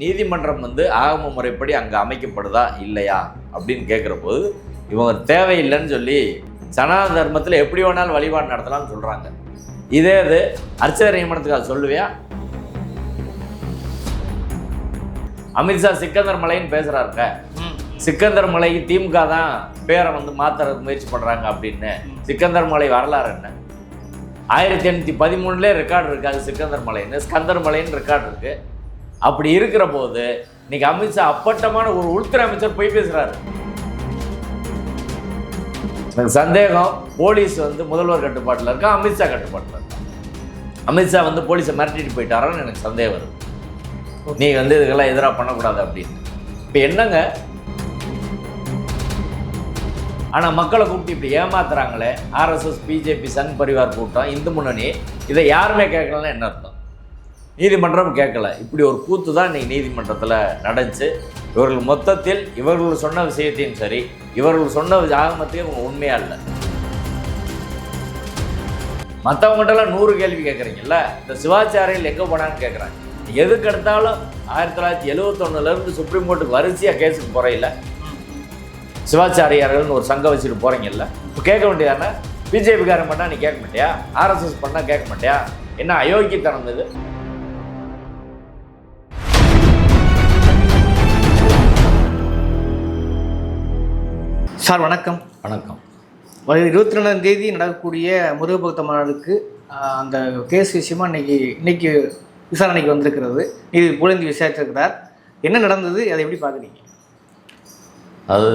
நீதிமன்றம் வந்து ஆகம முறைப்படி அங்கே அமைக்கப்படுதா இல்லையா அப்படின்னு கேட்குற போது இவங்க தேவையில்லைன்னு சொல்லி சனாதன தர்மத்தில் எப்படி வேணாலும் வழிபாடு நடத்தலாம்னு சொல்கிறாங்க இதே இது அர்ச்சகர் நியமனத்துக்கு அது சொல்லுவியா? அமித்ஷா சிக்கந்தர் மலைன்னு பேசுகிறாருங்க சிக்கந்தர் மலைக்கு திமுக தான் பேரை வந்து மாற்றுறதுக்கு முயற்சி பண்ணுறாங்க அப்படின்னு. சிக்கந்தர் மலை வரலாறு என்ன? ஆயிரத்தி எண்ணூற்றி பதிமூணுலேயே ரெக்கார்டு இருக்கு அது சிக்கந்தர் மலைன்னு. ஸ்கந்தர் மலைன்னு ரெக்கார்டு இருக்கு. அப்படி இருக்கிற போது இன்னைக்கு அமித்ஷா அப்பட்டமான ஒரு உள்துறை அமைச்சர் போய் பேசுறாரு. எனக்கு சந்தேகம் போலீஸ் வந்து முதல்வர் கட்டுப்பாட்டில் இருக்கா அமித்ஷா கட்டுப்பாட்டில் இருக்கா? அமித்ஷா வந்து போலீஸை மிரட்டிட்டு போயிட்டாரான்னு எனக்கு சந்தேகம் வருது. நீ வந்து இதுக்கெல்லாம் எதிராக பண்ணக்கூடாது அப்படின்னு. இப்போ என்னங்க? ஆனால் மக்களை கூப்பிட்டு இப்படி ஏமாத்துறாங்களே ஆர்எஸ்எஸ் பிஜேபி சன் பரிவார் கூட்டம் இந்து முன்னணி இதை யாருமே கேட்கலன்னா என்ன அர்த்தம்? நீதிமன்றம் கேட்கல. இப்படி ஒரு கூத்து தான் இன்றைக்கி நீதிமன்றத்தில் நடந்துச்சு. இவர்கள் மொத்தத்தில் இவர்கள் சொன்ன விஷயத்தையும் சரி இவர்கள் சொன்ன ஆகமத்தையும் இவங்க உண்மையா இல்லை. மற்றவங்கள்ட்டலாம் நூறு கேள்வி கேட்குறீங்கல்ல இந்த சிவாச்சாரியில் எங்கே போனான்னு கேட்குறாங்க எதுக்கு எடுத்தாலும் ஆயிரத்தி தொள்ளாயிரத்தி எழுவத்தொன்னுலேருந்து சுப்ரீம் கோர்ட்டுக்கு வரிசையாக கேஸுக்கு போகிறையில சிவாச்சாரியார்கள்னு ஒரு சங்கம் வச்சுட்டு போகிறீங்கல்ல இப்போ கேட்க வேண்டியதானே பிஜேபிக்காரன் பண்ணால் நீ கேட்க மாட்டியா? ஆர்எஸ்எஸ் பண்ணால் கேட்க மாட்டியா? என்ன அயோக்கியத்தனம் இது? சார் வணக்கம். வணக்கம். வர இருபத்தி ரெண்டாம் தேதி நடக்கக்கூடிய முருகபக்த மாநாடுக்கு அந்த கேஸ் விஷயமா இன்னைக்கு இன்னைக்கு விசாரணைக்கு வந்திருக்கிறது. இது புலந்தி விசாரிச்சிருக்கிறார். என்ன நடந்தது? அதை எப்படி பார்க்குறீங்க? அது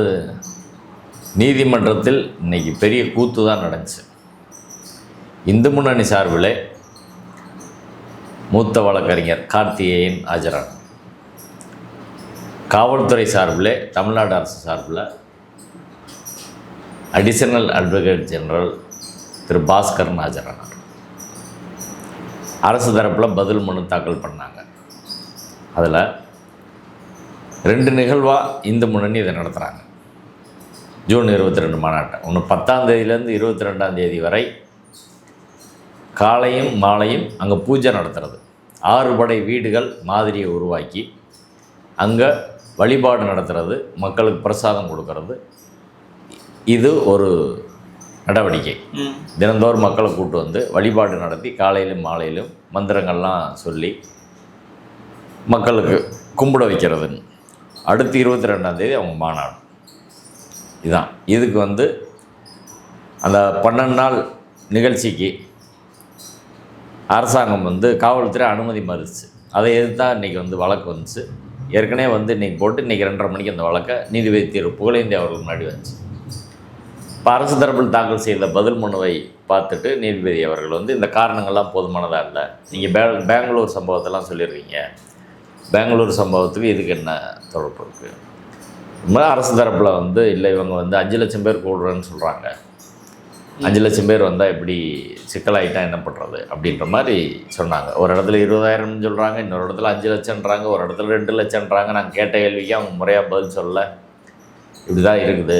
நீதிமன்றத்தில் இன்னைக்கு பெரிய கூத்து தான் நடந்துச்சு. இந்து முன்னணி சார்பில் மூத்த வழக்கறிஞர் கார்த்திகேயன் ஆஜரான் காவல்துறை சார்பில் தமிழ்நாடு அரசு சார்பில் additional advocate general Thiru Baskaran ஆஜரானார் அரசு தரப்பில் பதில் மனு தாக்கல் பண்ணாங்க. அதில் ரெண்டு நிகழ்வாக இந்து முன்னணி இதை நடத்துகிறாங்க ஜூன் இருபத்தி ரெண்டு மாநாட்டம் ஒன்று பத்தாம் தேதியிலேருந்து இருபத்தி ரெண்டாம் தேதி வரை காலையும் மாலையும் அங்கே பூஜை நடத்துறது. ஆறுபடை வீடுகள் மாதிரியை உருவாக்கி அங்கே வழிபாடு நடத்துறது மக்களுக்கு பிரசாதம் கொடுக்கறது இது ஒரு நடவடிக்கை. தினந்தோறும் மக்களை கூட்டு வந்து வழிபாடு நடத்தி காலையிலும் மாலையிலும் மந்திரங்கள்லாம் சொல்லி மக்களுக்கு கும்பிட வைக்கிறதுன்னு. அடுத்து இருபத்தி ரெண்டாம் தேதி அவங்க மாநாடு. இதுதான் இதுக்கு வந்து அந்த பன்னெண்டு நாள் நிகழ்ச்சிக்கு அரசாங்கம் வந்து காவல்துறை அனுமதி மறுச்சு அதை எதிர்த்து தான் இன்றைக்கி வந்து வழக்கு வந்துச்சு. ஏற்கனவே வந்து இன்றைக்கி போட்டு இன்றைக்கி ரெண்டரை மணிக்கு அந்த வழக்கை நீதிபதி திரு புகழேந்தி அவர்கள் முன்னாடி வந்துச்சு. இப்போ அரசு தரப்பில் தாக்கல் செய்த பதில் மனுவை பார்த்துட்டு நீதிபதி அவர்கள் வந்து இந்த காரணங்கள்லாம் போதுமானதாக இல்லை? நீங்கள் பே பெங்களூர் சம்பவத்தெல்லாம் சொல்லியிருக்கீங்க பெங்களூர் சம்பவத்துக்கு இதுக்கு என்ன தொடர்பு இருக்குது ரொம்ப அரசு தரப்பில் வந்து இல்லை இவங்க வந்து அஞ்சு லட்சம் பேர் கூடுறேன்னு சொல்கிறாங்க அஞ்சு லட்சம் பேர் வந்தால் எப்படி சிக்கலாயிட்டா என்ன பண்ணுறது அப்படின்ற மாதிரி சொன்னாங்க. ஒரு இடத்துல இருபதாயிரம்னு சொல்கிறாங்க இன்னொரு இடத்துல அஞ்சு லட்சம்ன்றாங்க ஒரு இடத்துல ரெண்டு லட்சம்ன்றாங்க. நாங்கள் கேட்ட கேள்விக்கு அவங்க முறையாக பதில் சொல்லலை. இப்படி தான் இருக்குது.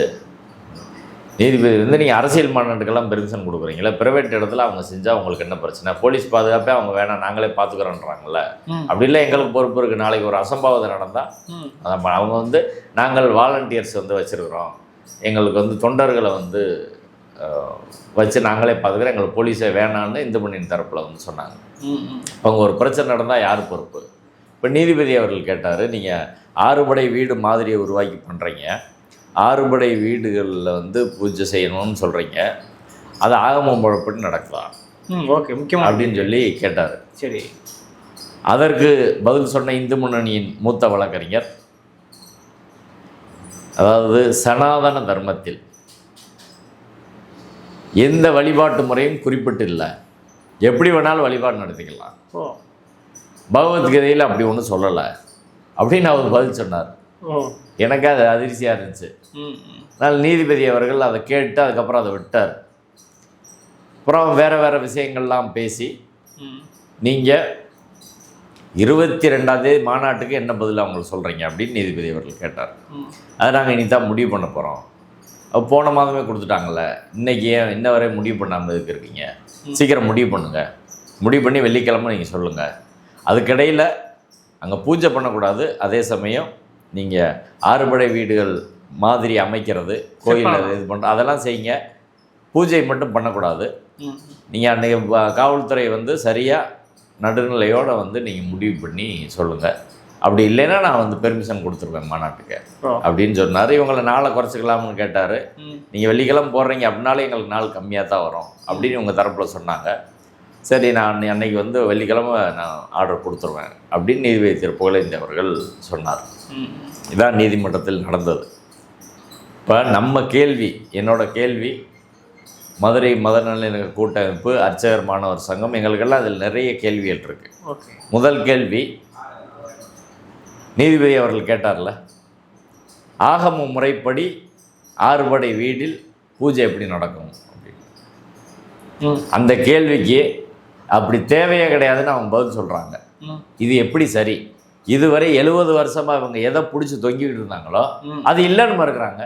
நீதிபதி வந்து நீங்கள் அரசியல் மாநாட்டுக்கெல்லாம் பெர்மிஷன் கொடுக்குறீங்களா ப்ரைவேட் இடத்துல அவங்க செஞ்சால் அவங்களுக்கு என்ன பிரச்சனை? போலீஸ் பாதுகாப்பே அவங்க வேணாம் நாங்களே பார்த்துக்குறோன்றாங்கல்ல அப்படி இல்லை எங்களுக்கு பொறுப்பு இருக்குது நாளைக்கு ஒரு அசம்பாவிதம் நடந்தால் அவங்க வந்து நாங்கள் வாலண்டியர்ஸ் வந்து வச்சுருக்குறோம். எங்களுக்கு வந்து தொண்டர்களை வந்து வச்சு நாங்களே பார்த்துக்கிறோம் எங்களுக்கு போலீஸே வேணான்னு இந்து மண்ணின் தரப்பில் வந்து சொன்னாங்க. அவங்க ஒரு பிரச்சனை நடந்தால் யார் பொறுப்பு? இப்போ நீதிபதி அவர்கள் கேட்டார் நீங்கள் ஆறுபடை வீடு மாதிரியை உருவாக்கி பண்ணுறீங்க ஆறுபடை வீடுகளில் வந்து பூஜை செய்யணும்னு சொல்கிறீங்க அது ஆகம முறைப்படி நடக்கலாம். ஓகே. முக்கியமாக அப்படின்னு சொல்லி கேட்டார். சரி. அதற்கு பதில் சொன்ன இந்து முன்னணியின் மூத்த வழக்கறிஞர் அதாவது சனாதன தர்மத்தில் எந்த வழிபாட்டு முறையும் குறிப்பிட்டு இல்லை எப்படி வேணாலும் வழிபாடு நடத்திக்கலாம். பகவத்கீதையில் அப்படி ஒன்றும் சொல்லலை. அப்படின்னு அவர் பதில் சொன்னார். எனக்கு அது அதிர்ச்சியாக இருந்துச்சு. அதனால் நீதிபதி அவர்கள் அதை கேட்டு அதுக்கப்புறம் அதை விட்டார். அப்புறம் வேறு வேறு விஷயங்கள்லாம் பேசி நீங்கள் இருபத்தி ரெண்டாவது மாநாட்டுக்கு என்ன பதில் அவங்களுக்கு சொல்கிறீங்க அப்படின்னு நீதிபதி அவர்கள் கேட்டார். அதை நாங்கள் இனி தான் முடிவு பண்ண போகிறோம் போன மாதமே கொடுத்துட்டாங்கல்ல இன்றைக்கி ஏன் இன்ன வரை முடிவு பண்ணாமல் இதுக்கு இருக்கீங்க? சீக்கிரம் முடிவு பண்ணுங்கள் முடிவு பண்ணி வெள்ளிக்கிழமை நீங்கள் சொல்லுங்கள் அதுக்கிடையில் அங்கே பூஜை பண்ணக்கூடாது அதே சமயம் நீங்கள் ஆறுபடை வீடுகள் மாதிரி அமைக்கிறது கோயிலில் இது பண்ணுற அதெல்லாம் செய்யுங்க. பூஜை மட்டும் பண்ணக்கூடாது. நீங்கள் அன்றைக்கி காவல்துறை வந்து சரியாக நடுநிலையோடு வந்து நீங்கள் முடிவு பண்ணி சொல்லுங்கள் அப்படி இல்லைன்னா நான் வந்து பெர்மிஷன் கொடுத்துருவேன் மாநாட்டுக்கு. அப்படின்னு சொன்னார். இவங்களை நாளை குறைச்சிக்கலாம்னு கேட்டார். நீங்கள் வெள்ளிக்கிழமை போடுறீங்க அப்படின்னாலே எங்களுக்கு நாள் கம்மியாக தான் வரும் அப்படின்னு உங்கள் தரப்பில் சொன்னாங்க. சரி நான் அன்னை- அன்னைக்கு வந்து வெள்ளிக்கிழமை நான் ஆர்டர் கொடுத்துருவேன் அப்படின்னு நீதிபதி திரு புகழேந்தி அவர்கள் சொன்னார். இதான் நீதிமன்றத்தில் நடந்தது. இப்போ நம்ம கேள்வி என்னோட கேள்வி மதுரை மத நல்லிணக்க கூட்டமைப்பு அர்ச்சகர் மாணவர் சங்கம் எங்களுக்கெல்லாம் அதில் நிறைய கேள்விகள் இருக்குது முதல் கேள்வி நீதிபதி அவர்கள் கேட்டார்ல ஆகம முறைப்படி ஆறுபடை வீடில் பூஜை எப்படி நடக்கும்? அப்படின்னு அந்த கேள்விக்கு அப்படி தேவையே கிடையாதுன்னு அவங்க பதில் சொல்கிறாங்க இது எப்படி சரி? இதுவரை எழுபது வருஷமாக இவங்க எதை பிடிச்சி தொங்கிக்கிட்டு இருந்தாங்களோ. அது இல்லைன்னு மறுக்கிறாங்க.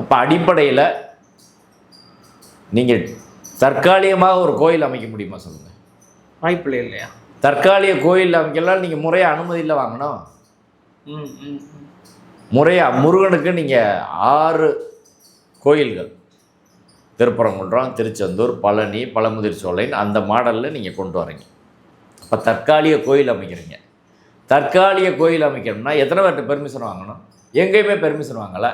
அப்போ அடிப்படையில் நீங்கள் தற்காலிகமாக ஒரு கோயில் அமைக்க முடியுமா சொல்லுங்கள் வாய்ப்பில்லை இல்லையா? தற்காலிக கோயில் அமைக்கலாம் நீங்கள் முறையாக அனுமதியில் வாங்கணும். முறையாக முருகனுக்கு நீங்கள் ஆறு கோயில்கள். திருப்பரங்குன்றம் திருச்செந்தூர் பழனி பழமுதிர் சோலைன்னு அந்த மாடலில் நீங்கள் கொண்டு வரீங்க. அப்போ தற்காலிக கோயில் அமைக்கிறீங்க. தற்காலிக கோயில் அமைக்கணும்னா எத்தனை பேர்கிட்ட பெர்மிஷன் வாங்கணும்? எங்கேயுமே பெர்மிஷன் வாங்கலை.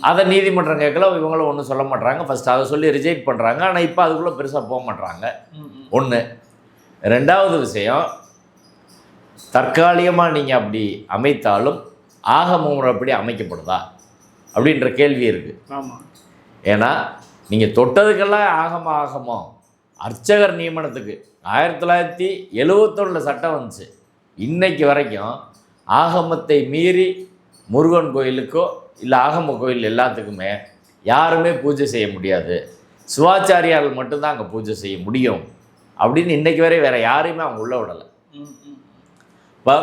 அதை நீதிமன்றம் கேட்கல இவங்களும் ஒன்றும் சொல்ல மாட்றாங்க. ஃபஸ்ட் அதை சொல்லி ரிஜெக்ட் பண்ணுறாங்க ஆனால் இப்போ அதுக்குள்ளே பெருசாக போக மாட்றாங்க. ம் ம். ஒன்று ரெண்டாவது விஷயம் தற்காலிகமாக நீங்கள் அப்படி அமைத்தாலும் ஆகம முறைப்படி அமைக்கப்படுதா? அப்படின்ற கேள்வி இருக்குது ஆமாம் ஏன்னா நீங்கள் தொட்டதுக்கெல்லாம் ஆகம ஆகமோ அர்ச்சகர் நியமனத்துக்கு ஆயிரத்தி தொள்ளாயிரத்தி எழுவத்தொன்னில் சட்டம் வந்துச்சு. இன்னைக்கு வரைக்கும் ஆகமத்தை மீறி முருகன் கோயிலுக்கோ இல்லை ஆகம கோயில் எல்லாத்துக்குமே யாருமே பூஜை செய்ய முடியாது. சிவாச்சாரியார்கள் மட்டும்தான் அங்கே பூஜை செய்ய முடியும். அப்படின்னு இன்னைக்கு வரை வேறு யாரையுமே அவங்க உள்ள விடலை. இப்போ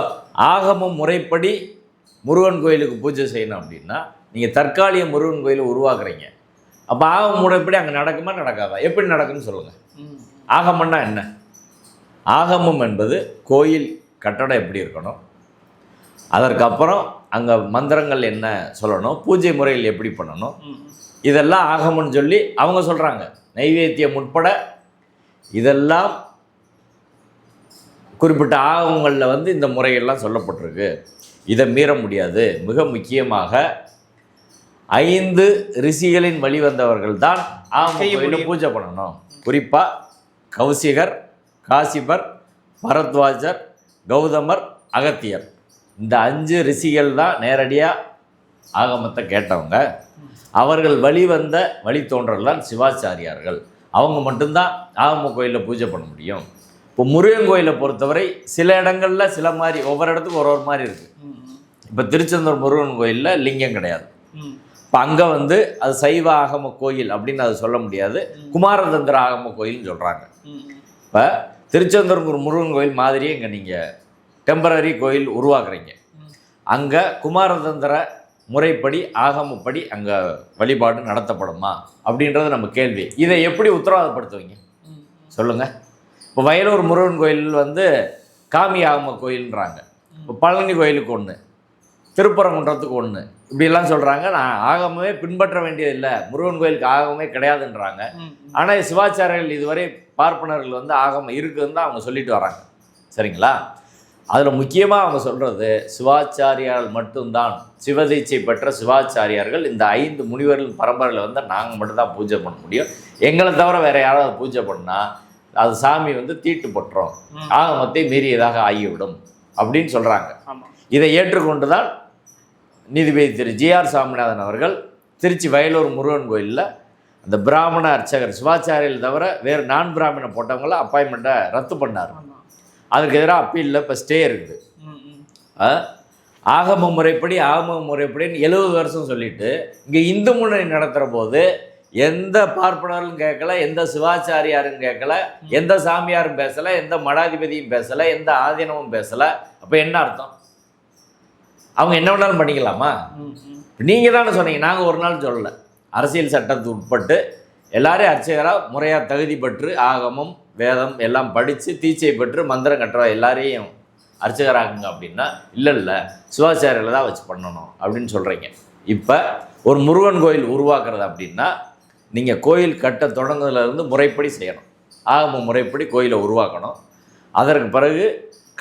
ஆகம முறைப்படி முருகன் கோயிலுக்கு பூஜை செய்யணும் அப்படின்னா நீங்கள் தற்காலிக முருகன் கோயிலை உருவாக்குறீங்க. அப்போ ஆகம முறைப்படி அங்கே நடக்குமா? நடக்காதா? எப்படி நடக்குன்னு சொல்லுங்கள் ஆகமன்னா என்ன? ஆகமம் என்பது கோயில் கட்டடம் எப்படி இருக்கணும்? அதற்கப்புறம் அங்கே மந்திரங்கள் என்ன சொல்லணும்? பூஜை முறையில் எப்படி பண்ணணும்? இதெல்லாம் ஆகமம்னு சொல்லி அவங்க சொல்கிறாங்க நைவேத்தியம் உட்பட இதெல்லாம் குறிப்பிட்ட ஆகமங்களில் வந்து இந்த முறையெல்லாம் சொல்லப்பட்டிருக்கு. இதை மீற முடியாது. மிக முக்கியமாக ஐந்து ரிஷிகளின் வழிவந்தவர்கள் தான் ஆகம செய்ய கோயிலில் முடியும். பூஜை பண்ணணும். குறிப்பாக கௌசிகர் காசிபர் பரத்வாஜர் கௌதமர் அகத்தியர். இந்த அஞ்சு ரிஷிகள் தான் நேரடியாக ஆகமத்தை கேட்டவங்க. அவர்கள் வழிவந்த வழித்தோன்றல் தான் சிவாச்சாரியார்கள். அவங்க மட்டும்தான் ஆகம கோயிலில் பூஜை பண்ண முடியும். இப்போ முருகன் கோயிலை பொறுத்தவரை சில இடங்களில் சில மாதிரி ஒவ்வொரு இடத்துக்கும் ஒரு ஒரு மாதிரி இருக்குது இப்போ திருச்செந்தூர் முருகன் கோயிலில் லிங்கம் கிடையாது. இப்போ அங்கே வந்து அது சைவ ஆகம கோயில் அப்படின்னு அது சொல்ல முடியாது. குமாரதந்திர ஆகம கோயில்னு சொல்கிறாங்க இப்போ திருச்செந்தூர் முரு- முருகன் கோயில் மாதிரியே இங்கே நீங்கள் டெம்பரரி கோயில் உருவாக்குறீங்க. அங்கே குமாரதந்திர முறைப்படி ஆகமப்படி அங்கே வழிபாடு நடத்தப்படுமா அப்படின்றது நம்ம கேள்வி. இதை எப்படி உத்தரவாதப்படுத்துவீங்க? சொல்லுங்கள் இப்போ வயலூர் முருகன் கோயில் வந்து காமி ஆகம கோயில்ன்றாங்க. இப்போ பழனி கோயிலுக்கு ஒன்று திருப்பரங்குன்றத்துக்கு ஒன்று இப்படியெல்லாம் சொல்கிறாங்க நான் ஆகமமே பின்பற்ற வேண்டியதில்லை. முருகன் கோயிலுக்கு ஆகமே கிடையாதுன்றாங்க. ஆனால் சிவாச்சாரியர்கள் இதுவரை பார்ப்பனர்கள் வந்து ஆகமம் இருக்குதுன்னு தான் அவங்க சொல்லிட்டு வராங்க. சரிங்களா? அதில் முக்கியமாக அவங்க சொல்கிறது சிவாச்சாரியால் மட்டும்தான் சிவதீட்சை பெற்ற சிவாச்சாரியார்கள் இந்த ஐந்து முனிவர்கள் பரம்பரையில் வந்து நாங்கள் மட்டும்தான் பூஜை பண்ண முடியும். எங்களை தவிர வேறு யாராவது பூஜை பண்ணால் அது சாமி வந்து தீட்டு பட்டுரும். ம். ஆகமத்தை மீறியதாக ஆகிவிடும். அப்படின்னு சொல்கிறாங்க இதை ஏற்றுக்கொண்டு தான் நீதிபதி திரு ஜிஆர் சாமிநாதன் அவர்கள் திருச்சி வயலூர் முருகன் கோயிலில் அந்த பிராமண அர்ச்சகர் சிவாச்சாரியில் தவிர வேறு நான் பிராமண போட்டவங்கள அப்பாயின்மெண்ட்டை ரத்து பண்ணார். அதுக்கு எதிராக அப்பீலில் இப்போ ஸ்டே இருக்குது? ஆகம முறைப்படி ஆகம முறைப்படின்னு எழுபது வருஷம் சொல்லிட்டு இங்கே இந்து முன்னணி நடத்துகிற போது எந்த பார்ப்பனரும் கேட்கல எந்த சிவாச்சாரியாரும் கேட்கல எந்த சாமியாரும் பேசலை எந்த மடாதிபதியும் பேசலை எந்த ஆதீனமும் பேசலை. அப்போ என்ன அர்த்தம்? அவங்க என்ன வேணாலும் பண்ணிக்கலாமா? நீங்கள் தானே சொன்னீங்க. நாங்கள் ஒரு நாள் சொல்லலை. அரசியல் சட்டத்துக்கு உட்பட்டு எல்லாரையும் அர்ச்சகராக முறையாக தகுதி பெற்று ஆகமம் வேதம் எல்லாம் படித்து தீட்சை பெற்று மந்திரம் கட்டுற எல்லாரையும் அர்ச்சகராகுங்க அப்படின்னா இல்லை இல்லை. சிவாச்சாரியில் தான் வச்சு பண்ணணும் அப்படின்னு சொல்கிறீங்க இப்போ ஒரு முருகன் கோயில் உருவாக்குறது அப்படின்னா நீங்கள் கோயில் கட்ட தொடங்குனதுலேருந்து முறைப்படி செய்யணும். ஆகம முறைப்படி கோயிலை உருவாக்கணும். அதற்கு பிறகு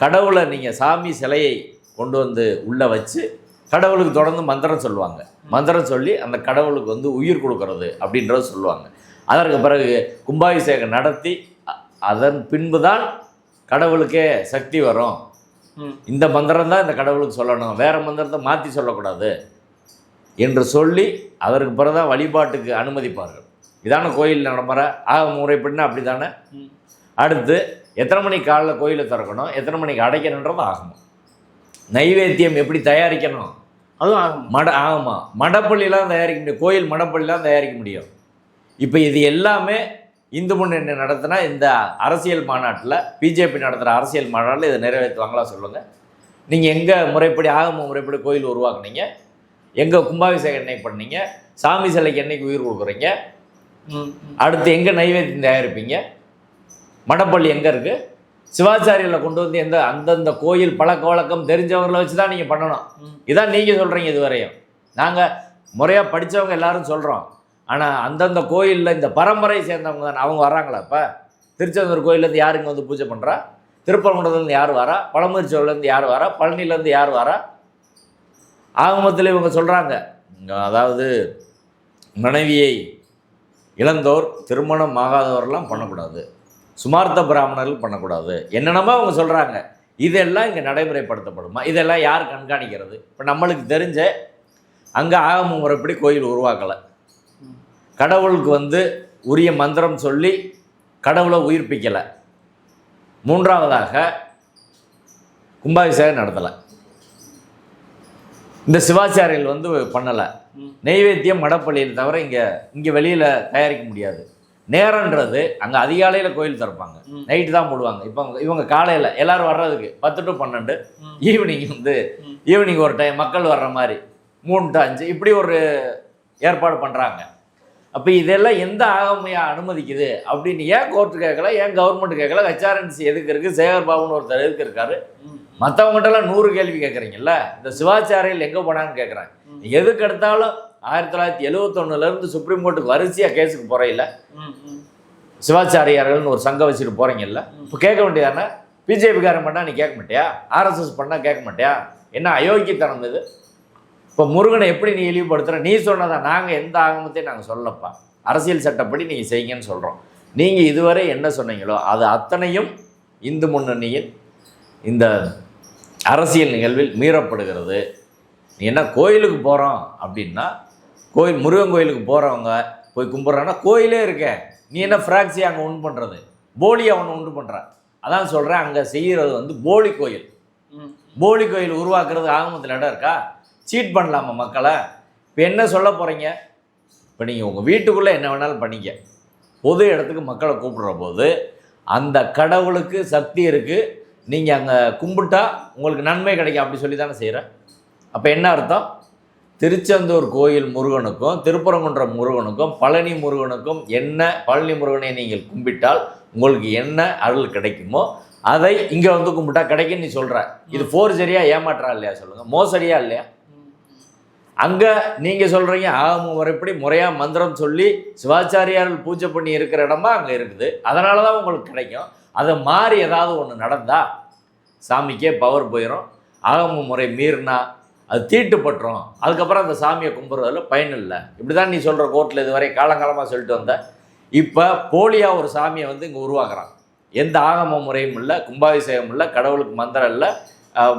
கடவுளை நீங்கள் சாமி சிலையை கொண்டு வந்து உள்ளே வச்சு கடவுளுக்கு தொடர்ந்து மந்திரம் சொல்லுவாங்க. மந்திரம் சொல்லி அந்த கடவுளுக்கு வந்து உயிர் கொடுக்கறது அப்படின்றத சொல்லுவாங்க. அதற்கு பிறகு கும்பாபிஷேகம் நடத்தி அதன் பின்பு தான் கடவுளுக்கே சக்தி வரும். இந்த மந்திரம் தான் இந்த கடவுளுக்கு சொல்லணும். வேற மந்திரத்தை மாற்றி சொல்லக்கூடாது என்று சொல்லி அதற்கு பிறகு தான் வழிபாட்டுக்கு அனுமதிப்பார்கள். இதான கோயில் நடைமுறை? ஆக முறைப்படினா அப்படி தானே அடுத்து எத்தனை மணிக்கு காலைல கோயிலை திறக்கணும்? எத்தனை மணிக்கு அடைக்கணுன்றது ஆகணும். நைவேத்தியம் எப்படி தயாரிக்கணும்? அதுவும் மட ஆமாம் மடப்பள்ளிலாம் தயாரிக்க முடியும். கோயில் மடப்பள்ளிலாம் தயாரிக்க முடியும். இப்போ இது எல்லாமே இந்து முன்னணி நடத்தினா இந்த அரசியல் மாநாட்டில் பிஜேபி நடத்துகிற அரசியல் மாநாட்டில் இதை நிறைவேற்றுவாங்களா சொல்லுங்கள் நீங்கள் எங்கே முறைப்படி ஆகம முறைப்படி கோயில் உருவாக்குனீங்க? எங்கே கும்பாபிஷேகம் என்னைக்கு பண்ணீங்க? சாமி சிலைக்கு என்னைக்கு உயிர் கொடுக்குறீங்க? அடுத்து எங்கே நைவேத்தியம் தயாரிப்பீங்க? மடப்பள்ளி எங்கே இருக்குது சிவாச்சாரியில் கொண்டு வந்து எந்த அந்தந்த கோயில் பழக்க வழக்கம் தெரிஞ்சவங்களை வச்சு தான் நீங்கள் பண்ணணும். இதான் நீங்கள் சொல்கிறீங்க இதுவரையும். நாங்கள் முறையாக படித்தவங்க எல்லாரும் சொல்கிறோம் ஆனால் அந்தந்த கோயிலில் இந்த பரம்பரையை சேர்ந்தவங்க தான் அவங்க வராங்களா இப்போ? திருச்செந்தூர் கோயிலேருந்து யார் இங்கே வந்து பூஜை பண்ணுறா திருப்பரங்குன்றத்துலேருந்து யார் வரா? பழமுதிர்ச்சோர்லேருந்து யார் வரா? பழனிலேருந்து யார் வரா? ஆகமத்தில் இவங்க சொல்கிறாங்க அதாவது மனைவியை இழந்தோர் திருமணம் ஆகாதவரெல்லாம் பண்ணக்கூடாது. சுமார்த்த பிராமணர்கள் பண்ணக்கூடாது. என்னென்னமோ அவங்க சொல்கிறாங்க இதெல்லாம் இங்கே நடைமுறைப்படுத்தப்படுமா? இதெல்லாம் யார் கண்காணிக்கிறது? இப்போ நம்மளுக்கு தெரிஞ்ச அங்கே ஆகம முறைப்படி கோயில் உருவாக்கலை. கடவுளுக்கு வந்து உரிய மந்திரம் சொல்லி கடவுளை உயிர்ப்பிக்கலை. மூன்றாவதாக கும்பாபிஷேகம் நடத்தலை. இந்த சிவாச்சாரியர்கள் வந்து பண்ணலை. நெய்வேத்தியம் மடப்பள்ளியில் தவிர இங்கே இங்கே வெளியில் தயாரிக்க முடியாது. நேரன்றது அங்கே அதிகாலையில் கோயில் திறப்பாங்க. நைட்டு தான் போடுவாங்க இப்போ இவங்க காலையில் எல்லாரும் வர்றதுக்கு பத்து டு பன்னெண்டு. ஈவினிங் வந்து. ஈவினிங் ஒரு டைம் மக்கள் வர்ற மாதிரி மூணு டு அஞ்சு இப்படி ஒரு ஏற்பாடு பண்ணுறாங்க அப்போ இதெல்லாம் எந்த ஆகமையா அனுமதிக்குது அப்படின்னு ஏன் கோர்ட்டு கேட்கல ஏன் கவர்மெண்ட் கேட்கல ஹெச்ஆர்என்சி எதுக்கு இருக்குது சேகர் பாபுன்னு ஒருத்தர் எதுக்கு இருக்காரு ம். மற்றவங்ககிட்டலாம் நூறு கேள்வி கேட்குறீங்கல்ல இந்த சிவாச்சாரியர்கள் எங்கே போனான்னு கேட்குறேன் ம். எதுக்கு எடுத்தாலும் ஆயிரத்தி தொள்ளாயிரத்தி எழுவத்தொன்னுலேருந்து சுப்ரீம் கோர்ட்டுக்கு வரிசையாக கேஸுக்கு ம் சிவாச்சாரியார்கள்னு ஒரு சங்கம் வச்சுட்டு போகிறீங்கல்ல இப்போ கேட்க வேண்டியதானே பிஜேபிக்காரன் பண்ணால் நீ கேட்க மாட்டியா? ஆர்எஸ்எஸ் பண்ணால் கேட்க மாட்டியா? என்ன அயோக்கியத்தனம் இது? இப்போ முருகனை எப்படி நீ இழிவுபடுத்துகிற நீ சொன்னதா நாங்கள் எந்த ஆகமத்தையும் நாங்கள் சொல்லப்பா. அரசியல் சட்டப்படி நீங்கள் செய்யுங்கன்னு சொல்கிறோம் நீங்கள் இதுவரை என்ன சொன்னீங்களோ அது அத்தனையும் இந்து முன்னணியின் இந்த அரசியல் நிகழ்வில் மீறப்படுகிறது. நீ என்ன கோயிலுக்கு போகிறோம் அப்படின்னா கோயில் முருகன் கோயிலுக்கு போகிறவங்க போய் கும்பிட்றான்னா கோயிலே இருக்கே. நீ என்ன ஃப்ராக்ஸி அங்கே உண்டு பண்ணுறது போலி அவனை உண்டு பண்ணுறான் அதான் சொல்கிறேன் அங்கே செய்கிறது வந்து போலி கோயில். ம். போலி கோயில் உருவாக்குறது ஆகமத்தில் இடம் இருக்கா? சீட் பண்ணலாமா மக்களை? இப்போ என்ன சொல்ல போகிறீங்க இப்போ நீங்கள் உங்கள் வீட்டுக்குள்ளே என்ன வேணாலும் பண்ணிக்க. பொது இடத்துக்கு மக்களை கூப்பிடுற போது அந்த கடவுளுக்கு சக்தி இருக்குது நீங்கள் அங்கே கும்பிட்டா உங்களுக்கு நன்மை கிடைக்கும். அப்படி சொல்லி தானே செய்கிறேன் அப்போ என்ன அர்த்தம்? திருச்செந்தூர் கோயில் முருகனுக்கும் திருப்பரங்குன்றம் முருகனுக்கும் பழனி முருகனுக்கும் என்ன பழனி முருகனை நீங்கள் கும்பிட்டால் உங்களுக்கு என்ன அருள் கிடைக்குமோ அதை இங்கே வந்து கும்பிட்டா கிடைக்கும் நீ சொல்கிற இது ஃபோர்ஜரியா ஏமாற்றா இல்லையா சொல்லுங்கள் மோசடியா இல்லையா? அங்கே நீங்கள் சொல்கிறீங்க ஆகம முறைப்படி முறையாக மந்திரம் சொல்லி சிவாச்சாரியார்கள் பூஜை பண்ணி இருக்கிற இடமா அங்கே இருக்குது. அதனால தான் உங்களுக்கு கிடைக்கும். அதை மாறி ஏதாவது ஒன்று நடந்தா சாமிக்கே பவர் போயிடும் ஆகம முறை மீறினா அது தீட்டுப்பட்டுரும் அதுக்கப்புறம் அந்த சாமியை கும்பிட்றதுல பயன் இல்லை. இப்படி தான் நீ சொல்கிற கோர்ட்டில் இதுவரை காலங்காலமாக சொல்லிட்டு வந்த. இப்போ போலியாக ஒரு சாமியை வந்து இங்கே உருவாக்குறான். எந்த ஆகம முறையும் இல்லை கும்பாபிஷேகம் இல்லை கடவுளுக்கு மந்திரம் இல்லை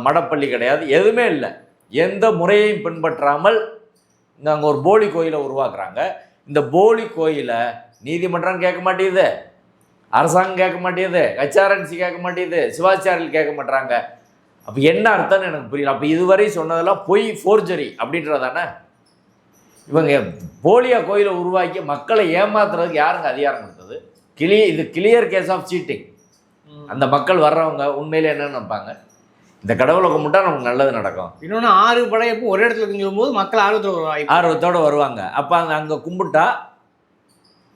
மடப்பள்ளி கிடையாது எதுவுமே இல்லை. எந்த முறையையும் பின்பற்றாமல் இங்கே அங்கே ஒரு போலி கோயிலை உருவாக்குறாங்க. இந்த போலி கோயிலை நீதிமன்றம் கேட்க மாட்டேங்குது. அரசாங்கம் கேட்க மாட்டேங்குது. ஹெச்ஆர்என்சி கேட்க மாட்டேங்குது. சிவாச்சாரியில் கேட்க மாட்டுறாங்க அப்போ என்ன அர்த்தம்னு எனக்கு புரியல. அப்போ இதுவரை சொன்னதெல்லாம் பொய் ஃபோர்ஜரி அப்படின்றதானே? இவங்க போலியா கோயிலை உருவாக்கி மக்களை ஏமாத்துறதுக்கு யாருங்க அதிகாரம் கொடுத்தது? கிளிய இது கிளியர் கேஸ் ஆஃப் சீட்டிங். அந்த மக்கள் வர்றவங்க உண்மையிலே என்ன நினைப்பாங்க? இந்த கடவுளை கும்பிட்டா நமக்கு நல்லது நடக்கும். இன்னொன்று ஆறு படையப்பும் ஒரே இடத்துல இருக்குங்கும் போது மக்கள் ஆர்வத்தில் ஒரு வாய்ப்பு ஆர்வத்தோடு வருவாங்க. அப்போ அங்கே அங்கே கும்பிட்டா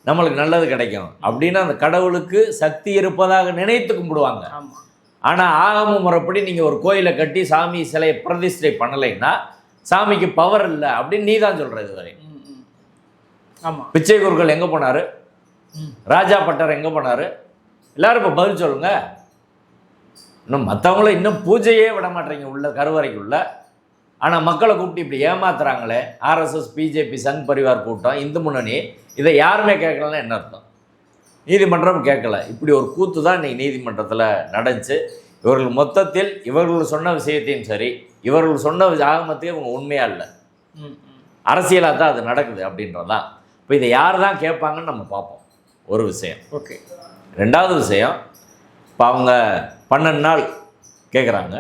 நம்மளுக்கு நல்லது கிடைக்கும். அப்படின்னு அந்த கடவுளுக்கு சக்தி இருப்பதாக நினைத்து கும்பிடுவாங்க. ஆமா. ஆனால் ஆகம முறைப்படி நீங்கள் ஒரு கோயிலை கட்டி சாமி சிலையை பிரதிஷ்டை பண்ணலைன்னா சாமிக்கு பவர் இல்லை அப்படின்னு நீ தான் சொல்கிற இதுவரை. ம், ம். ஆமா. பிச்சை குருக்கள் எங்கே போனார். ராஜா பட்டர் எங்கே போனார்? எல்லாரும் இப்போ பதில் சொல்லுங்க. இன்னும் மற்றவங்கள இன்னும் பூஜையே விட மாட்டேறீங்க உள்ள கருவறைக்குள்ள. ஆனால் மக்களை கூப்பிட்டு இப்படி ஏமாத்துறாங்களே. ஆர்எஸ்எஸ் பிஜேபி சங் பரிவார் கூட்டம் இந்து முன்னணி இதை யாருமே கேட்கலன்னா என்ன அர்த்தம்? நீதிமன்றம் கேட்கல. இப்படி ஒரு கூத்து தான் இன்னைக்கு நீதிமன்றத்தில் நடந்துச்சு. இவர்கள் மொத்தத்தில் இவர்கள் சொன்ன விஷயத்தையும் சரி இவர்கள் சொன்ன ஆகமத்தையும் இவங்க உண்மையா இல்லை. அரசியலாக தான் அது நடக்குது அப்படின்றதான் இப்போ இதை யார் தான் கேட்பாங்கன்னு நம்ம பார்ப்போம். ஒரு விஷயம். ஓகே. ரெண்டாவது விஷயம் இப்போ அவங்க பன்னெண்டு நாள் கேட்குறாங்க.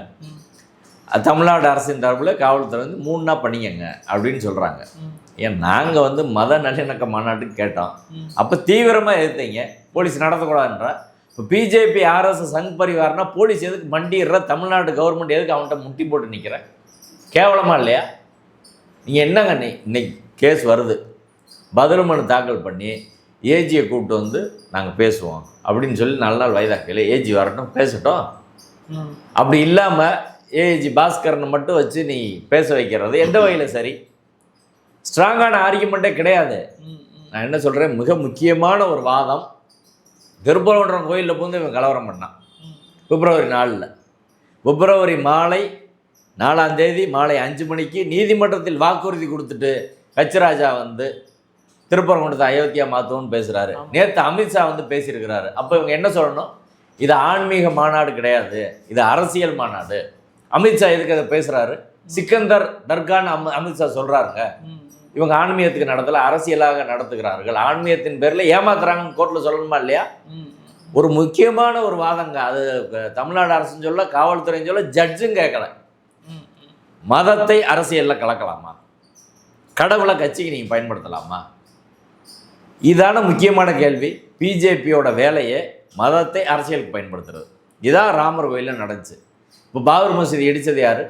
தமிழ்நாடு அரசின் தரப்பில் காவல்துறை வந்து மூணு நாள் பண்ணிக்கங்க அப்படின்னு சொல்கிறாங்க. ஏன் நாங்கள் வந்து மத நல்லிணக்க மாநாட்டுக்கு கேட்டோம். அப்போ தீவிரமாக எதிர்த்தீங்க. போலீஸ் நடத்தக்கூடாதுன்றா. இப்போ பிஜேபி ஆர்எஸ்எஸ் சங் பரிவார்னா போலீஸ் எதுக்கு மண்டிடுற தமிழ்நாடு கவர்மெண்ட் எதுக்கு அவன்கிட்ட முட்டி போட்டு நிற்கிற கேவலமா இல்லையா? நீங்கள் என்னங்க நீ இன்னைக்கு கேஸ் வருது. பதில் மனு தாக்கல் பண்ணி ஏஜியை கூப்பிட்டு வந்து நாங்கள் பேசுவோம் அப்படின்னு சொல்லி நல்ல நாள் வயதாக்கையில் ஏஜி வரட்டும் பேசட்டும். அப்படி இல்லாமல் ஏஜி பாஸ்கரனை மட்டும் வச்சு நீ பேச வைக்கிறது. எந்த வகையில் சரி? ஸ்ட்ராங்கான ஆர்கியூமெண்ட்டே கிடையாது. நான் என்ன சொல்கிறேன் மிக முக்கியமான ஒரு வாதம். திருப்பரங்குன்றம் கோயிலில் பூந்து இவன் கலவரம் பண்ணான். பிப்ரவரி நாலில். பிப்ரவரி மாலை நாலாம் தேதி மாலை அஞ்சு மணிக்கு நீதிமன்றத்தில் வாக்குறுதி கொடுத்துட்டு கச்சராஜா வந்து திருப்பரங்குன்றத்தை அயோத்தியா மாற்றுவோம்னு பேசுகிறாரு. நேற்று அமித்ஷா வந்து பேசியிருக்கிறாரு. அப்போ இவங்க என்ன சொல்லணும்? இது ஆன்மீக மாநாடு கிடையாது. இது அரசியல் மாநாடு. அமித்ஷா எதுக்கு அதை பேசுகிறாரு சிக்கந்தர் தர்கான்னு அம் அமித்ஷா சொல்றாருங்க. இவங்க ஆன்மீகத்துக்கு நடத்தல அரசியலாக நடத்துகிறார்கள். ஆன்மீகத்தின் பேரில் ஏமாத்துறாங்கன்னு கோர்ட்டில் சொல்லணுமா இல்லையா? ஒரு முக்கியமான ஒரு வாதங்க. அது தமிழ்நாடு அரசுன்னு சொல்ல காவல்துறைன்னு சொல்ல ஜட்ஜும் கேட்கல. மதத்தை அரசியலில் கலக்கலாமா? கடவுளை கட்சிக்கு நீங்கள் பயன்படுத்தலாமா? இதான முக்கியமான கேள்வி. பிஜேபியோட வேலையை மதத்தை அரசியலுக்கு பயன்படுத்துறது. இதான் ராமர் கோயிலில் நடந்துச்சு. இப்போ பாபர் மசூதி இடித்தது யார்?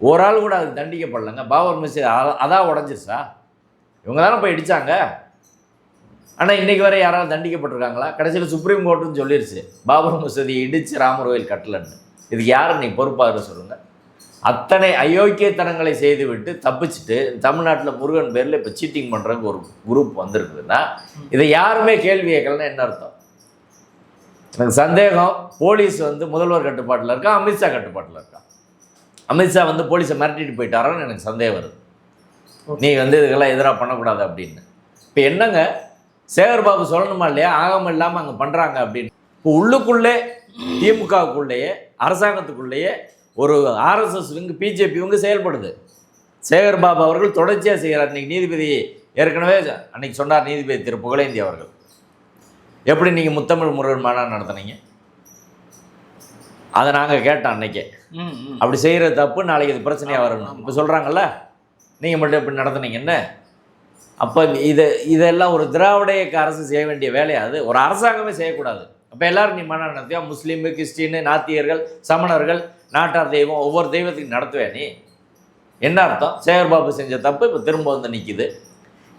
ஒரு ஆள் கூட அது தண்டிக்கப்படலைங்க. பாபர் மசூதி அதான் உடஞ்சிருச்சா? இவங்க தானே போய் இடித்தாங்க ஆனால் இன்னைக்கு வரை யாராவது தண்டிக்கப்பட்டிருக்காங்களா? கடைசியில் சுப்ரீம் கோர்ட்டுன்னு சொல்லிருச்சு. பாபர் மசூதியை இடித்து ராமர் கோயில் கட்டலன்னு. இதுக்கு யார் நீ பொறுப்பாக சொல்லுங்கள் அத்தனை அயோக்கியத்தனங்களை செய்துவிட்டு தப்பிச்சுட்டு தமிழ்நாட்டில் முருகன் பேரில் இப்போ சீட்டிங் பண்ணுறதுக்கு ஒரு குரூப் வந்திருக்குதுன்னா இதை யாருமே கேள்வி கேட்கலன்னா என்ன அர்த்தம்? எனக்கு சந்தேகம் போலீஸ் வந்து முதல்வர் கட்டுப்பாட்டில் இருக்கா அமித்ஷா கட்டுப்பாட்டில் இருக்கா? அமித்ஷா வந்து போலீஸை மிரட்டிட்டு போயிட்டாரான்னு எனக்கு சந்தேகம் வருது. நீ வந்து இதுக்கெல்லாம் எதிராக பண்ணக்கூடாது அப்படின்னு. இப்போ என்னங்க? சேகர் பாபு சொல்லணுமா இல்லையா? ஆகாம இல்லாமல் அங்கே பண்ணுறாங்க அப்படின்னு. இப்போ உள்ளுக்குள்ளே திமுகவுக்குள்ளேயே அரசாங்கத்துக்குள்ளேயே ஒரு ஆர்எஸ்எஸ் விங்கு பிஜேபி விங்கு செயல்படுது. சேகர் பாபு அவர்கள் தொடர்ச்சியாக செய்கிறார். இன்னைக்கு நீதிபதி ஏற்கனவே அன்னைக்கு சொன்னார் நீதிபதி திரு புகழேந்தி அவர்கள். எப்படி நீங்கள் முத்தமிழ் முருகன் மாநாடு நடத்துனீங்க? அதை நாங்கள் கேட்டோம் அன்னைக்கே. அப்படி செய்கிற தப்பு நாளைக்கு இது பிரச்சனையாக வரணும் இப்போ சொல்கிறாங்கல்ல நீங்கள் மட்டும் இப்படி நடத்துனீங்கன்னு அப்போ இது இதெல்லாம் ஒரு திராவிட இயக்க அரசு செய்ய வேண்டிய வேலையா அது. ஒரு அரசாங்கமே செய்யக்கூடாது. அப்போ எல்லாரும் நீ மாநாடு நடத்தியா? முஸ்லீமு கிறிஸ்டின்னு நாத்தியர்கள் சமணர்கள் நாட்டார் தெய்வம் ஒவ்வொரு தெய்வத்துக்கும் நடத்துவே நீ? என்ன அர்த்தம்? சேகர்பாபு செஞ்ச தப்பு இப்போ திரும்ப வந்து நிற்கிது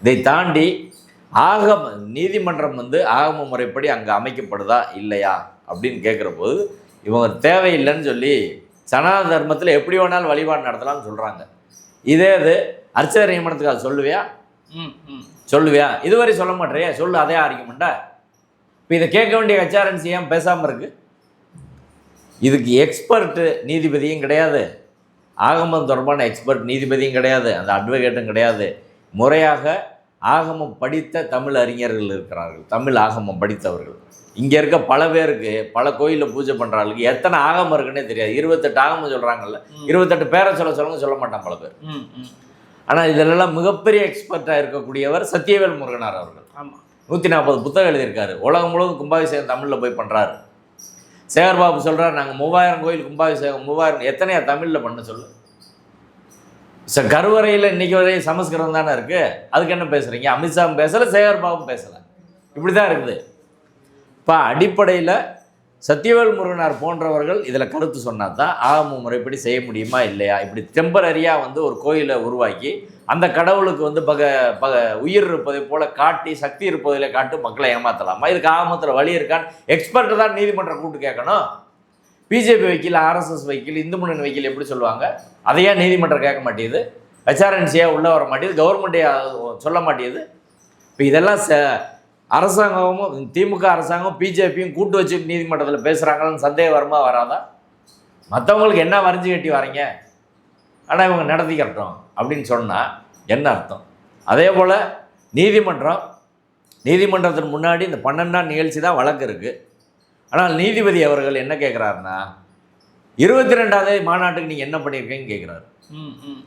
இதை தாண்டி ஆகம நீதிமன்றம் வந்து ஆகம முறைப்படி அங்கே அமைக்கப்படுதா இல்லையா அப்படின்னு கேட்குற போது இவங்க தேவையில்லைன்னு சொல்லி சனாதன தர்மத்தில் எப்படி வேணாலும் வழிபாடு நடத்தலாம்னு சொல்கிறாங்க இதே இது அர்ச்சகர் நியமனத்துக்கு அது சொல்லுவியா? ம், ம். சொல்லுவியா? இதுவரை சொல்ல மாட்டேறியா? சொல்லு அதே ஆர்குமெண்ட்டா இப்போ இதை கேட்க வேண்டிய ஹெச்ஆர்என்சி ஏன் பேசாமல் இருக்கு? இதுக்கு எக்ஸ்பர்ட்டு நீதிபதியும் கிடையாது. ஆகமம் தொடர்பான எக்ஸ்பர்ட் நீதிபதியும் கிடையாது. அந்த அட்வொகேட்டும் கிடையாது. முறையாக ஆகமம் படித்த தமிழ் அறிஞர்கள் இருக்கிறார்கள். தமிழ் ஆகமம் படித்தவர்கள். இங்கே இருக்க பல பேருக்கு பல கோயிலில் பூஜை பண்ணுறாளுக்கு எத்தனை ஆகமம் இருக்குன்னே தெரியாது. இருபத்தெட்டு ஆகமம் சொல்கிறாங்கல்ல. இருபத்தெட்டு பேரை சொல்ல சொல்லுங்க சொல்ல மாட்டான் பல பேர். ஆனால் இதிலெல்லாம் மிகப்பெரிய எக்ஸ்பர்ட்டாக இருக்கக்கூடியவர் சத்யவேல் முருகனார் அவர்கள். நூற்றி நாற்பது புத்தகம் எழுதியிருக்காரு. உலகம் முழுவதும் கும்பாபிஷேகம் தமிழில் போய் பண்ணுறாரு சேகர்பாபு சொல்கிறார் நாங்கள் மூவாயிரம் கோயில் கும்பாபிஷேகம் மூவாயிரம் எத்தனையா தமிழில் பண்ண சொல்லு? ச கருவறையில் இன்றைக்கி வரை சமஸ்கிருதம் தானே இருக்குது அதுக்கு என்ன பேசுகிறீங்க அமித்ஷாவும் பேசலை சேகர்பாபும் பேசலை. இப்படி தான் இருக்குது. இப்போ அடிப்படையில் சத்யவேல் முருகனார் போன்றவர்கள் இதில் கருத்து சொன்னால் தான் ஆகம முறைப்படி செய்ய முடியுமா இல்லையா? இப்படி டெம்பரரியாக வந்து ஒரு கோயிலை உருவாக்கி அந்த கடவுளுக்கு வந்து பக பக உயிர் இருப்பதை போல் காட்டி சக்தி இருப்பதில் காட்டு மக்களை ஏமாற்றலாமா இதுக்கு ஆகமத்தில் வழி இருக்கான்னு எக்ஸ்பர்ட் தான் நீதிமன்றம் கூட்டு கேட்கணும். பிஜேபி வக்கீல் ஆர்எஸ்எஸ் வக்கீல் இந்து முன்னணி வக்கீல் எப்படி சொல்லுவாங்க? அதையே நீதிமன்றம் கேட்க மாட்டேங்குது. ஹெச்ஆர்என்சியாக உள்ளே வர மாட்டேது கவர்மெண்ட்டே சொல்ல மாட்டேங்குது. இப்போ இதெல்லாம் ச அரசாங்கமும் திமுக அரசாங்கம் பிஜேபியும் கூட்டு வச்சு நீதிமன்றத்தில் பேசுகிறாங்கன்னு சந்தேகவரமாக வருமா வராதா? மற்றவங்களுக்கு என்ன வரைஞ்சி கட்டி வரீங்க? ஆனால் இவங்க நடத்திக்கிறட்டும் அப்படின்னு சொன்னால் என்ன அர்த்தம்? அதே போல் நீதிமன்றம் நீதிமன்றத்தின் முன்னாடி இந்த பன்னெண்டாம் நிகழ்ச்சி தான் வழக்கு இருக்குது ஆனால் நீதிபதி அவர்கள் என்ன கேட்குறாருன்னா இருபத்தி ரெண்டாம் தேதி மாநாட்டுக்கு நீங்கள் என்ன பண்ணியிருக்கீங்கன்னு கேட்குறாரு ம் ம்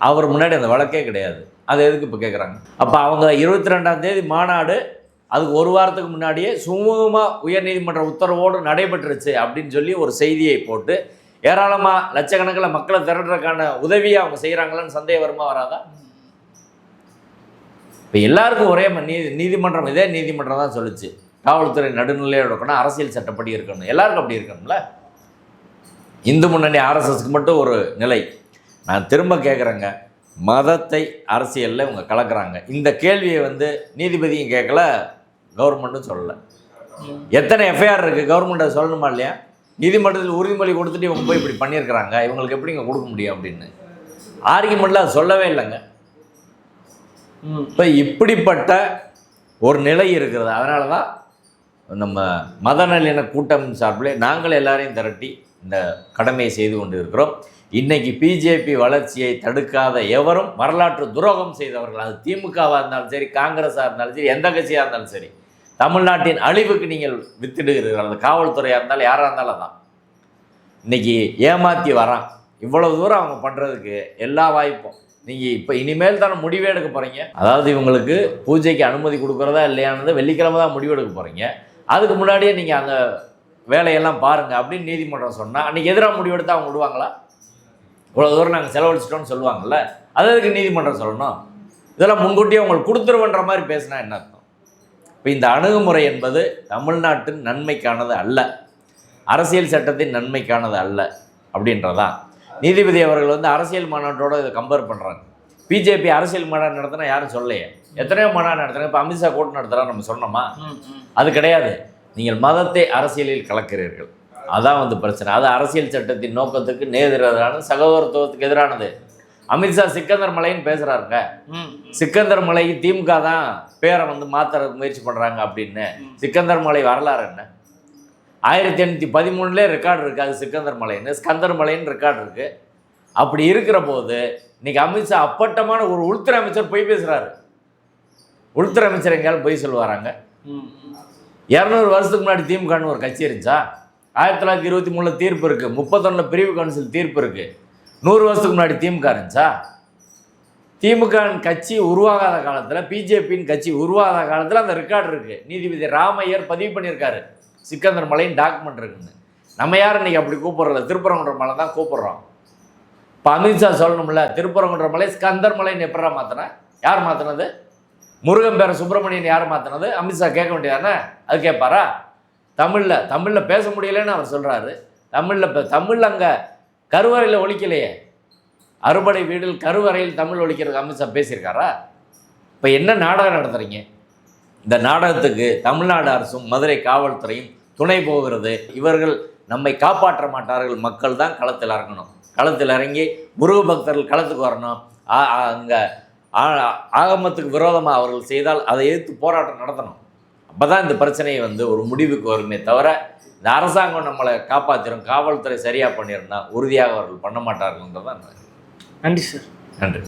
அவர் முன்னாடி அந்த வழக்கே கிடையாது. அது எதுக்கு இப்போ கேட்குறாங்க அப்போ அவங்க இருபத்தி ரெண்டாம் தேதி மாநாடு அதுக்கு ஒரு வாரத்துக்கு முன்னாடியே சுமூகமாக உயர்நீதிமன்ற உத்தரவோடு நடைபெற்றுருச்சு அப்படின்னு சொல்லி ஒரு செய்தியை போட்டு ஏராளமாக லட்சக்கணக்கில் மக்களை திரட்டுறதுக்கான உதவியை அவங்க செய்கிறாங்களான்னு சந்தேகம் வருமா வராதா? இப்போ எல்லாருக்கும் ஒரே நீதி நீதிமன்றம் இதே நீதிமன்றம் தான் சொல்லுச்சு. காவல்துறை நடுநிலையோட இருக்கணும் அரசியல் சட்டப்படி இருக்கணும். எல்லாருக்கும் அப்படி இருக்கணும்ல? இந்து முன்னணி ஆர்எஸ்எஸ்க்கு மட்டும் ஒரு நிலை. நான் திரும்ப கேட்குறேங்க மதத்தை அரசியலில் இவங்க கலக்குறாங்க. இந்த கேள்வியை வந்து நீதிபதியும் கேட்கல கவர்மெண்ட்டும் சொல்லலை. எத்தனை எஃப்ஐஆர் இருக்குது கவர்மெண்ட்டை சொல்லணுமா இல்லையா? நீதிமன்றத்தில் உறுதிமொழி கொடுத்துட்டு இவங்க போய் இப்படி பண்ணியிருக்கிறாங்க. இவங்களுக்கு எப்படிங்க கொடுக்க முடியும் அப்படின்னு. ஆர்கியூமெண்ட்டில் அது சொல்லவே இல்லைங்க. இப்போ இப்படிப்பட்ட ஒரு நிலை இருக்கிறது. அதனால தான் நம்ம மத நல்லிண கூட்டம் சார்பில் நாங்கள் எல்லாரையும் திரட்டி இந்த கடமையை செய்து கொண்டு இருக்கிறோம் இன்றைக்கி பிஜேபி வளர்ச்சியை தடுக்காத எவரும் வரலாற்று துரோகம் செய்தவர்கள். அது திமுகவாக இருந்தாலும் சரி காங்கிரஸாக இருந்தாலும் சரி எந்த கட்சியாக இருந்தாலும் சரி. தமிழ்நாட்டின் அழிவுக்கு நீங்கள் வித்திடுகிறீர்கள். அந்த காவல்துறையாக இருந்தாலும் யாராக இருந்தாலும் தான் இன்றைக்கி ஏமாற்றி வரான். இவ்வளோ தூரம் அவங்க பண்ணுறதுக்கு எல்லா வாய்ப்பும். நீங்கள் இப்போ இனிமேல் தானே முடிவே எடுக்க போகிறீங்க அதாவது இவங்களுக்கு பூஜைக்கு அனுமதி கொடுக்குறதா இல்லையானது வெள்ளிக்கிழமை தான் முடிவு எடுக்க போகிறீங்க அதுக்கு முன்னாடியே நீங்கள் அந்த வேலையெல்லாம் பாருங்கள் அப்படின்னு நீதிமன்றம் சொன்னால் அன்றைக்கி எதிராக முடிவு எடுத்து அவங்க விடுவாங்களா? இவ்வளோ தூரம் நாங்கள் செலவழிச்சிட்டோம்னு சொல்லுவாங்கள்ல அது அதுக்கு நீதிமன்றம் சொல்லணும்? இதெல்லாம் முன்கூட்டியே உங்களுக்கு கொடுத்துருவன்ற மாதிரி பேசினா என்ன அர்த்தம்? இப்போ இந்த அணுகுமுறை என்பது தமிழ்நாட்டின் நன்மைக்கானது அல்ல அரசியல் சட்டத்தின் நன்மைக்கானது அல்ல அப்படின்றதான். நீதிபதி அவர்கள் வந்து அரசியல் மாநாட்டோட இதை கம்பேர் பண்ணுறாங்க பிஜேபி அரசியல் மாநாடு நடத்தினா யாரும் சொல்லலையே. எத்தனையோ மாநாடு நடத்துறாங்க. இப்போ அமித்ஷா கூட்டம் நடத்துகிறா நம்ம சொன்னோமா? அது கிடையாது. நீங்கள் மதத்தை அரசியலில் கலக்கிறீர்கள். அதான் வந்து பிரச்சனை. அது அரசியல் சட்டத்தின் நோக்கத்துக்கு நேரெதிரான சகோதரத்துவத்துக்கு எதிரானது. அமித்ஷா சிக்கந்தர் மலைன்னு பேசுகிறாருங்க சிக்கந்தர் மலைக்கு திமுக தான் பேரை வந்து மாற்றுறதுக்கு முயற்சி பண்ணுறாங்க அப்படின்னு. சிக்கந்தர் மலை வரலாறு என்ன? ஆயிரத்தி எண்ணூற்றி பதிமூணுலேயே ரெக்கார்டு இருக்குது அது சிக்கந்தர் மலைன்னு. ஸ்கந்தர் மலைன்னு ரெக்கார்டு இருக்குது அப்படி இருக்கிற போது இன்னைக்கு அமித்ஷா அப்பட்டமான ஒரு உள்துறை அமைச்சர் பொய் பேசுகிறாரு உள்துறை அமைச்சர் எங்கேயாலும் பொய் சொல்லுவாராங்க? இரநூறு வருஷத்துக்கு முன்னாடி திமுகன்னு ஒரு கட்சி இருந்துச்சா? ஆயிரத்தி தொள்ளாயிரத்தி இருபத்தி மூணில் தீர்ப்பு இருக்குது முப்பத்தொன்னில் பிரிவு கவுன்சில் தீர்ப்பு இருக்குது நூறு வருஷத்துக்கு முன்னாடி திமுக இருந்துச்சா? திமுக கட்சி உருவாகாத காலத்தில் பிஜேபியின் கட்சி உருவாகாத காலத்தில் அந்த ரெக்கார்டு இருக்குது நீதிபதி ராமையர் பதிவு பண்ணியிருக்காரு. சிக்கந்தர் மலையின் டாக்குமெண்ட் இருக்குன்னு. நம்ம யார் இன்னைக்கு அப்படி கூப்பிட்றல திருப்பரங்குன்ற மலை தான் கூப்பிட்றோம். இப்போ அமித்ஷா சொல்லணும்ல திருப்பரங்குன்ற மலை ஸ்கந்தர் மலைன்னு எப்படா மாற்றினேன் யார் மாற்றினது முருகன் பேர சுப்பிரமணியன் யார் மாற்றினது அமித்ஷா கேட்க வேண்டியதானே? அது கேட்பாரா? தமிழில் தமிழில் பேச முடியலன்னு அவர் சொல்கிறாரு தமிழில் இப்போ தமிழ் அங்கே கருவறையில் ஒழிக்கலையே. அறுபடை வீடில் கருவறையில் தமிழ் ஒழிக்கிறதுக்கு அமித்ஷா பேசியிருக்காரா? இப்போ என்ன நாடகம் நடத்துகிறீங்க இந்த நாடகத்துக்கு தமிழ்நாடு அரசும் மதுரை காவல்துறையும் துணை போகிறது. இவர்கள் நம்மை காப்பாற்ற மாட்டார்கள். மக்கள் தான் களத்தில் இறங்கணும். களத்தில் இறங்கி முருக பக்தர்கள் களத்துக்கு வரணும். அங்கே ஆகமத்துக்கு விரோதமாக அவர்கள் செய்தால் அதை எதிர்த்து போராட்டம் நடத்தணும். அப்போ தான் இந்த பிரச்சனையை வந்து ஒரு முடிவுக்கு வருமே தவிர இந்த அரசாங்கம் நம்மளை காப்பாற்றிடும் காவல்துறை சரியாக பண்ணியிருந்தா உறுதியாக அவர்கள் பண்ண மாட்டார்கள்ன்றதான் நன்றி சார். நன்றி.